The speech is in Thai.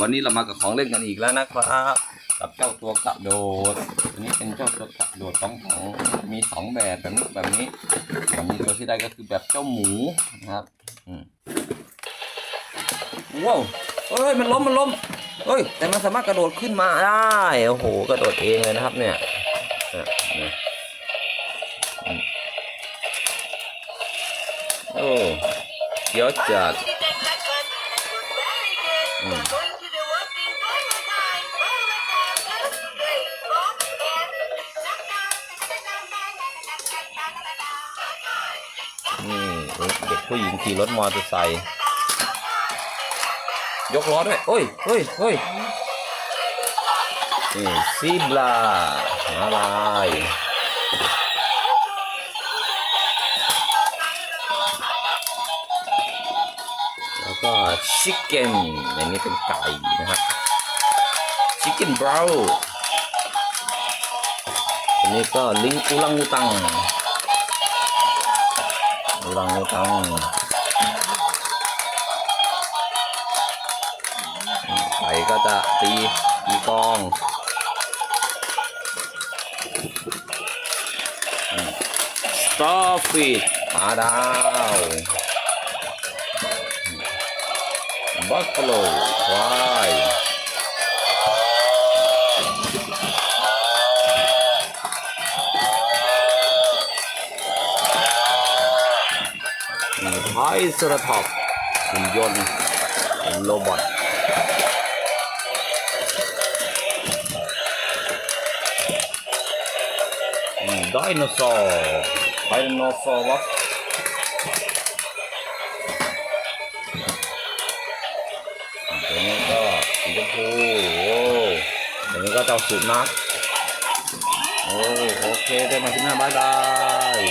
วันนี้เรามากับของเล่นกันอีกแล้วนะครับกับเจ้าตัวกระโดดอันนี้เป็นเจ้าตัวกระโดดของของมีสองแบบแบบนี้แบบนี้วันนี้ตัวที่ได้ก็คือแบบเจ้าหมูนะครับอืมว้าวเอ้ยมันล้มมันล้มเอ้ยแต่มันสามารถกระโดดขึ้นมาได้โอ้โหกระโดดเองเลยนะครับเนี่ยเนี่ยอืมโอ้เดี๋ยวจัด นี่เด็กผู้หญิงขี่รถมอเตอร์ไซค์ยกล้อด้วยโอ้ยเฮ้ยเฮ้ยนี่ซีบลาอะไร ก็ชิคเก้นอย่างนี้เป็นไก่นะครับชิคเก้นบราวอันนี้ก็ลิงอุลังอุตังอุรังอุตังไก่ก็จะตีตีกองสตอร์ฟิชปลาดาว บัฟฟาโลควายไทยสระท็อปหุ่นยนต์โรบอทไดโนเสาร์ไดโนเสาร์ โอ้ยนี้ก็เจ้าสุดนะโอ้โอเคได้มาที่หน้าบายบาย